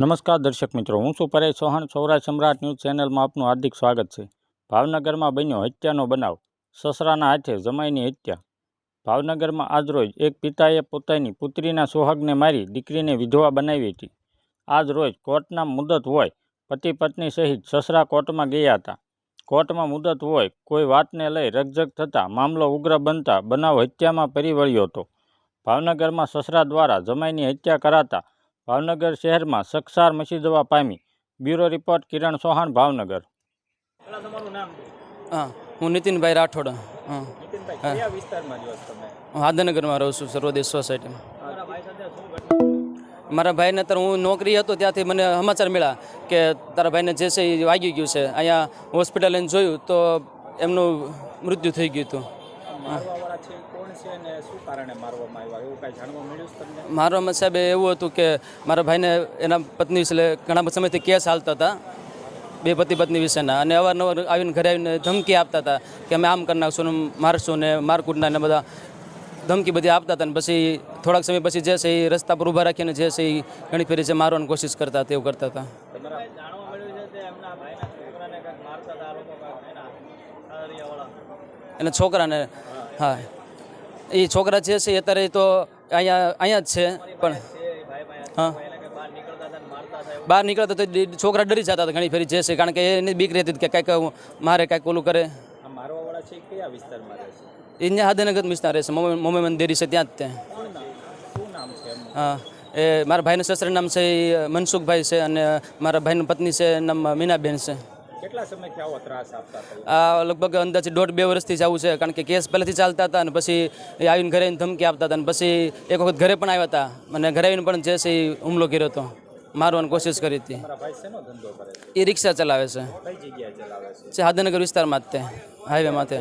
નમસ્કાર દર્શક મિત્રો, હું છું પરેશ ચૌહાણ. સૌરાષ્ટ્ર સમ્રાટ ન્યૂઝ ચેનલમાં આપનું હાર્દિક સ્વાગત છે. ભાવનગરમાં બન્યો હત્યાનો બનાવ. સસરાના હાથે જમાઈની હત્યા. ભાવનગરમાં આજરોજ એક પિતાએ પોતાની પુત્રીના સોહાગને મારી દીકરીને વિધવા બનાવી હતી. આજ રોજ કોર્ટના મુદત હોય પતિ પત્ની સહિત સસરા કોર્ટમાં ગયા હતા. કોર્ટમાં મુદત હોય કોઈ વાતને લઈ રકઝક થતાં મામલો ઉગ્ર બનતા બનાવ હત્યામાં પરિવળ્યો હતો. ભાવનગરમાં સસરા દ્વારા જમાઈની હત્યા કરાતા ભાવનગર શહેરમાં સકસાર મસી જવા પામી. Bureau report Kiran Sohan Bhavnagar. હા હું નીતિનભાઈ રાઠોડ. હા. નીતિનભાઈ કયા વિસ્તારમાં રહ્યો છો તમે? હું હાદનગરમાં રહું છું સર્વોદેશ સોસાયટીમાં. મારા ભાઈને અત્યારે હું નોકરી હતો ત્યાંથી મને સમાચાર મળ્યા કે તારા ભાઈને જે છે એ વાગી ગયું છે. અહીંયા હોસ્પિટલ લઈને જોયું તો એમનું મૃત્યુ થઈ ગયું હતું. છે અને શું કારણે મારવામાં આવ્યા? એવું કાંઈ જાણવા મળ્યું તમને? મારા સાહેબ એવું હતું કે મારા ભાઈને એના પત્ની વિશે ઘણા સમયથી કેસ હાલતા હતા. બે પતિ પત્ની વિશેના. અને અવારનવાર આવીને ઘરે આવીને ધમકી આપતા હતા કે અમે આમ કરી નાખશું ને મારશું ને મારકૂટના ને બધા ધમકી બધી આપતા હતા. ને પછી થોડાક સમય પછી જે છે એ રસ્તા પર ઊભા રાખીને જે છે એ ઘણી ફેરી છે મારવાની કોશિશ કરતા હતા એવું કરતા હતા. એના છોકરાને? હા. એ છોકરા જે છે, અત્યારે તો અહીંયા અહીંયા જ છે, પણ, હા. બહાર નીકળતા તો છોકરા ડરી જતા હતા ઘણી ફેરી જે છે, કારણ કે એની બીક રહેતી કે કાંઈક મારે કાંઈક ઓલું કરે. એ ત્યાં હાદનગર વિસ્તાર રહેશે મમ્મી મંદિર છે ત્યાં જ તે. હા, એ મારા ભાઈનું સસરા નામ છે મનસુખભાઈ છે અને મારા ભાઈની પત્ની છે નામ મીનાબેન છે. કેટલા સમયથી આવો ત્રાસ આપતા હતા? આ લગભગ અંદાજે દોઢ બે વર્ષથી જ આવું છે કારણ કે કેસ પહેલેથી ચાલતા હતા અને પછી એ આવીને ઘરે આવીને ધમકી આપતા હતા અને પછી એક વખત ઘરે પણ આવ્યા હતા અને ઘરે આવીને પણ જે છે એ હુમલો કર્યો હતો મારવાની કોશિશ કરી હતી. એ રિક્ષા ચલાવે છે. ચલાવે છે? છે હાદનગર વિસ્તારમાં જ તે હાઈવે માથે.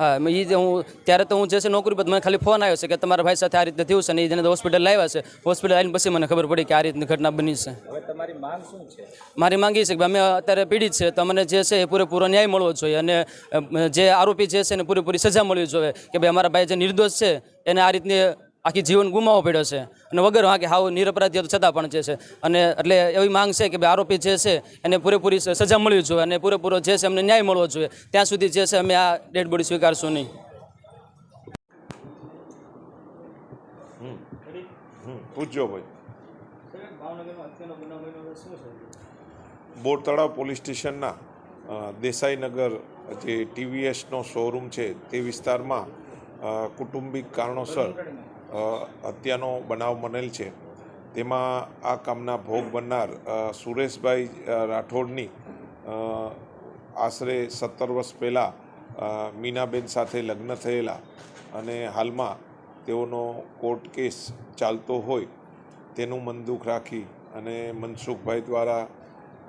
હા એ જે હું ત્યારે તો હું જે છે નોકરી પર મને ખાલી ફોન આવ્યો છે કે તમારા ભાઈ સાથે આ રીતે થયું છે ને એ જેને હોસ્પિટલ લાવ્યા છે હોસ્પિટલ આવીને પછી મને ખબર પડી કે આ રીતની ઘટના બની છે. હવે તમારી માંગ શું છે? મારી માંગી છે કે ભાઈ અમે અત્યારે પીડિત છે તો મને જે છે એ પૂરેપૂરો ન્યાય મળવો જોઈએ અને જે આરોપી જે છે એને પૂરેપૂરી સજા મળવી જોઈએ કે ભાઈ અમારા ભાઈ જે નિર્દોષ છે એને આ રીતની આખી જીવન ગુમાવવો પડ્યો છે. અને વગર હા કે હાવ નિરપરાધી છતાં પણ જે છે. અને એટલે એવી માંગ છે કે ભાઈ આરોપી જે છે એને પૂરેપૂરી સજા મળવી જોઈએ અને પૂરેપૂરો જે છે અમને ન્યાય મળવો જોઈએ. ત્યાં સુધી જે છે અમે આ ડેડ બોડી સ્વીકારશું નહીં. પૂછજો ભાઈ. બોર તળાવ પોલીસ સ્ટેશનના દેસાઈનગર જે ટીવીએસનો શોરૂમ છે તે વિસ્તારમાં કુટુંબિક કારણોસર હત્યાનો બનાવ બનેલ છે. તેમાં આ કામના ભોગ બનનાર સુરેશભાઈ રાઠોડની આશરે સત્તર વર્ષ પહેલાં મીનાબેન સાથે લગ્ન થયેલા અને હાલમાં તેઓનો કોર્ટ કેસ ચાલતો હોય તેનું મનદુખ રાખી અને મનસુખભાઈ દ્વારા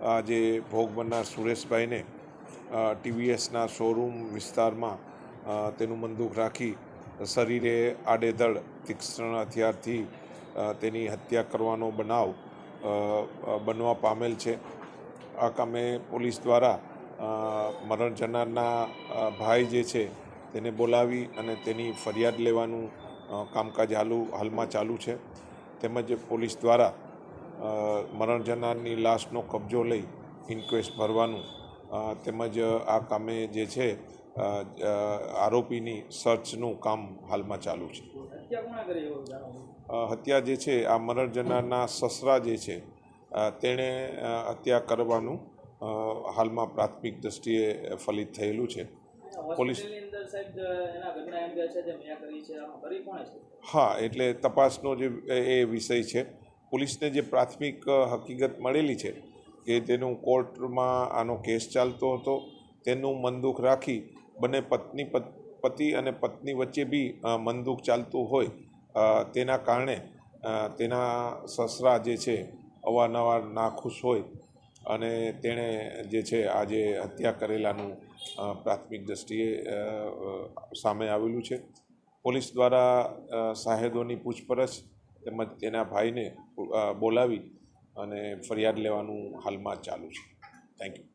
આ જે ભોગ બનનાર સુરેશભાઈને ટીવીએસના શોરૂમ વિસ્તારમાં તેનું મનદુખ રાખી શરીરે આડેધડ, તીક્ષ્ણ હથિયારથી તેની હત્યા કરવાનો બનાવ બનવા પામેલ છે. આ કામે પોલીસ દ્વારા મરણ જનારના ભાઈ જે છે, તેને બોલાવી અને તેની ફરિયાદ લેવાનું કામકાજ હાલુ, હાલમાં ચાલુ છે. તેમજ પોલીસ દ્વારા મરણ જનારની લાશનો કબજો લઈ ઇન્ક્વેસ્ટ ભરવાનું તેમજ આ કામે જે છે આરોપીની સર્ચનું કામ હાલમાં ચાલુ છે. હત્યા જે છે આ મરણ જનારના સસરા જે છે તેણે હત્યા કરવાનું હાલમાં પ્રાથમિક દ્રષ્ટિએ ફલિત થયેલું છે. પોલીસ હા એટલે તપાસનો જે એ વિષય છે. પોલીસને જે પ્રાથમિક હકીકત મળેલી છે કે તેનું કોર્ટમાં આનો કેસ ચાલતો હતો તેનું મનદુખ રાખી બંને પત્ની પત- અને પત્ની વચ્ચે બી મનદુખ ચાલતું હોય તેના કારણે તેના સસરા જે છે અવારનવાર નાખુશ હોય અને તેણે જે છે આજે હત્યા કરેલાનું પ્રાથમિક અ, સામે આવેલું છે. પોલીસ દ્વારા સાહેદોની પૂછપરછ તેમજ તેના ભાઈને બોલાવી અને ફરિયાદ લેવાનું હાલમાં ચાલુ છે. Thank you